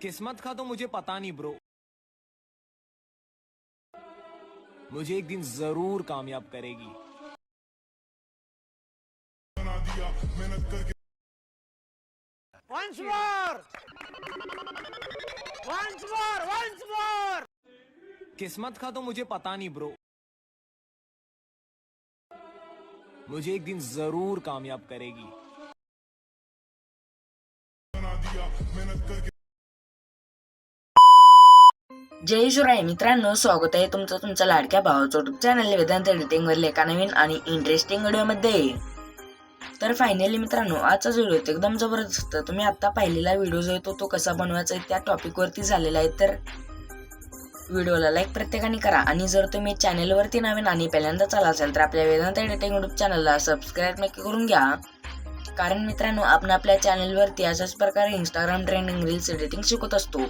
किस्मत का तो मुझे पता नहीं ब्रो मुझे एक दिन ज़रूर कामयाब करेगी Once more! Once more! Once more! किस्मत का तो मुझे पता नहीं ब्रो मुझे एक दिन ज़रूर कामयाब करेगी जय शिवराय मित्रांनो स्वागत आहे तुमचं तुमच्या लाडक्या भावाचं चॅनल वेदांत एडिटिंग वरील एका नवीन आणि इंटरेस्टिंग व्हिडिओमध्ये तर फायनली मित्रांनो आजचा व्हिडिओ एकदम जबरदस्त. तुम्ही आत्ता पाहिलेला व्हिडिओ जो आहे तो तो कसा बनवायचा आहे त्या टॉपिकवरती झालेला आहे. तर व्हिडिओला लाईक प्रत्येकाने करा. आणि जर तुम्ही चॅनलवरती नवीन आणि पहिल्यांदा चाला असेल तर आपल्या वेदांत एडिटिंग युट्यूब चॅनलला सबस्क्राईब नक्की करून घ्या. कारण मित्रांनो आपण आपल्या चॅनलवरती अशाच प्रकारे इंस्टाग्राम ट्रेंडिंग रील्स एडिटिंग शिकत असतो.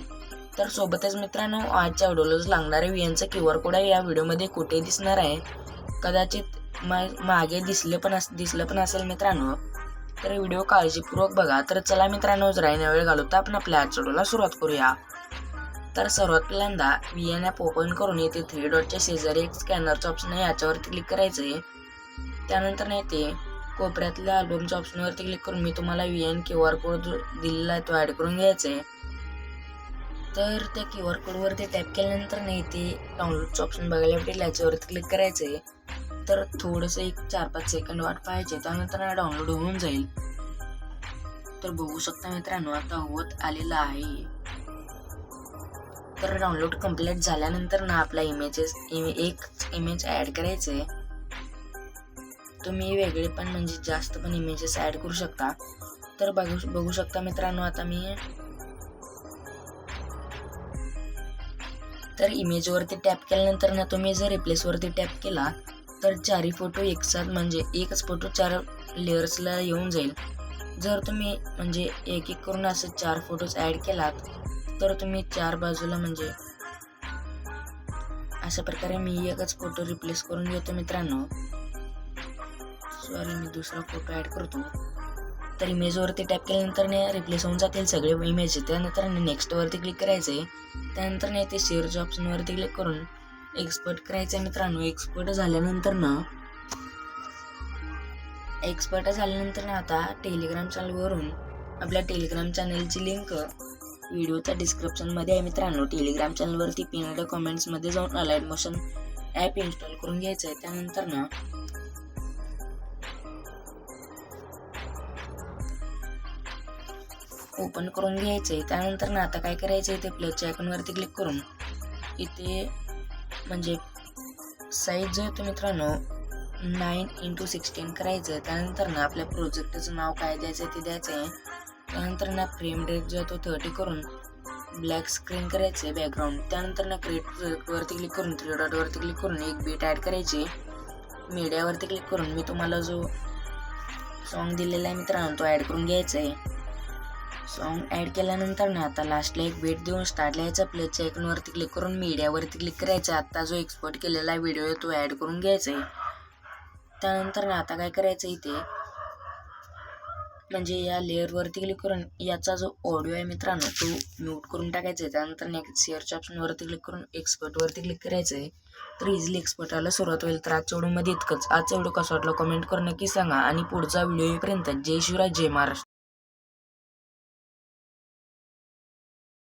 तर सोबतच मित्रांनो आजच्या व्हिडिओला लागणारे व्हीएनचं क्यू आर कोड आहे या व्हिडिओमध्ये कुठे दिसणार आहे कदाचित मा- मागे दिसले पण अस दिसलं पण असेल मित्रांनो. तर व्हिडिओ काळजीपूर्वक बघा. तर चला मित्रांनो जरा वेळ घालवता आपण आपल्या आजच्या व्हिडिओला सुरुवात करूया. तर सर्वात पहिल्यांदा व्ही एन ॲप ओपन करून येथे थ्री डॉटच्या शेजारी एक स्कॅनरचं ऑप्शन आहे. याच्यावरती क्लिक करायचं आहे त्यानंतर नाही ते कोपऱ्यातल्या अल्बमच्या ऑप्शनवरती क्लिक करून मी तुम्हाला V N Q R code जो दिलेला आहे तो ॲड करून घ्यायचा आहे तर त्या क्यू आर कोडवरती टॅप केल्यानंतर नाही ते डाउनलोडचं ऑप्शन बघायला भेटेल. याच्यावरती क्लिक करायचं आहे तर थोडंसं एक चार पाच सेकंड वाट पाहायचे त्यानंतर डाउनलोड होऊन जाईल. तर बघू शकता मित्रांनो आता होत आलेला आहे. तर डाउनलोड कंप्लीट झाल्यानंतर ना आपला इमेजेस इमे एक इमेज ॲड करायचं आहे तुम्ही वेगळे पण म्हणजे जास्त पण इमेजेस ॲड करू शकता. तर बघू बघू शकता मित्रांनो आता मी तर इमेजवरती टॅप केल्यानंतर ना तुम्ही जर रिप्लेसवरती टॅप केला तर चारही फोटो एकसाथ म्हणजे एकच फोटो चार लेअर्सला येऊन जाईल. जर तुम्ही म्हणजे एक एक करून असं चार फोटोज ॲड केलात तर तुम्ही चार बाजूला म्हणजे अशा प्रकारे मी एकच फोटो रिप्लेस करून घेतो मित्रांनो. सॉरी मी दुसरा फोटो ॲड करतो. तर इमेजवरती टॅप केल्यानंतर ने रिप्लेस होऊन जातील सगळे इमेज त्यानंतर नेक्स्टवरती क्लिक करायचं आहे त्यानंतर नाही ते शेअरच्या ऑप्शनवरती क्लिक करून एक्सपर्ट करायचं आहे मित्रांनो. एक्सपर्ट झाल्यानंतर ना एक्सपर्ट झाल्यानंतर ना आता टेलिग्राम चॅनलवरून आपल्या टेलिग्राम चॅनलची लिंक व्हिडिओच्या डिस्क्रिप्शनमध्ये आहे मित्रांनो. टेलिग्राम चॅनलवरती पिनड कॉमेंट्समध्ये जाऊन अलाइट मोशन ॲप इन्स्टॉल करून घ्यायचं आहे त्यानंतर ना ओपन करून घ्यायचं आहे त्यानंतर ना आता काय करायचं आहे ते प्लसच्या आयकॉनवरती क्लिक करून. इथे म्हणजे साईज जो येतो तो मित्रांनो नाईन इंटू सिक्स्टीन करायचं आहे त्यानंतर ना आपल्या प्रोजेक्टचं नाव काय द्यायचं आहे ते द्यायचं आहे त्यानंतर ना फ्रेम रेट जो आहे तो थर्टी करून ब्लॅक स्क्रीन करायचं आहे बॅकग्राऊंड त्यानंतर ना क्रिएट वरती क्लिक करून थ्री डॉटवरती क्लिक करून एक बीट ॲड करायची. मीडियावरती क्लिक करून मी तुम्हाला जो सॉन्ग दिलेला आहे मित्रांनो तो ॲड करून घ्यायचा आहे सॉन्ग ॲड केल्यानंतर ना आता लास्टला एक वेट देऊन स्टार्ट लिहायचा प्लेच्या आयकॉनवरती क्लिक करून मीडियावरती क्लिक करायचं. आत्ता जो एक्सपोर्ट केलेला व्हिडिओ आहे तो ॲड करून घ्यायचा आहे. त्यानंतर ना आता काय करायचं इथे? म्हणजे या लेअरवरती क्लिक करून याचा जो ऑडिओ आहे मित्रांनो तो म्यूट करून टाकायचा आहे. त्यानंतर नेक्स्ट शेअरच्या ऑप्शनवरती क्लिक करून एक्सपर्टवरती क्लिक करायचं आहे. तर इझिली एक्सपर्टाला सुरुवात होईल. तर आजच्या व्हिडिओमध्ये इतकंच. आजचा व्हिडिओ कसा वाटला कमेंट करून नक्की सांगा. आणि पुढचा व्हिडिओ येईपर्यंत जय शिवराय जय महाराष्ट्र.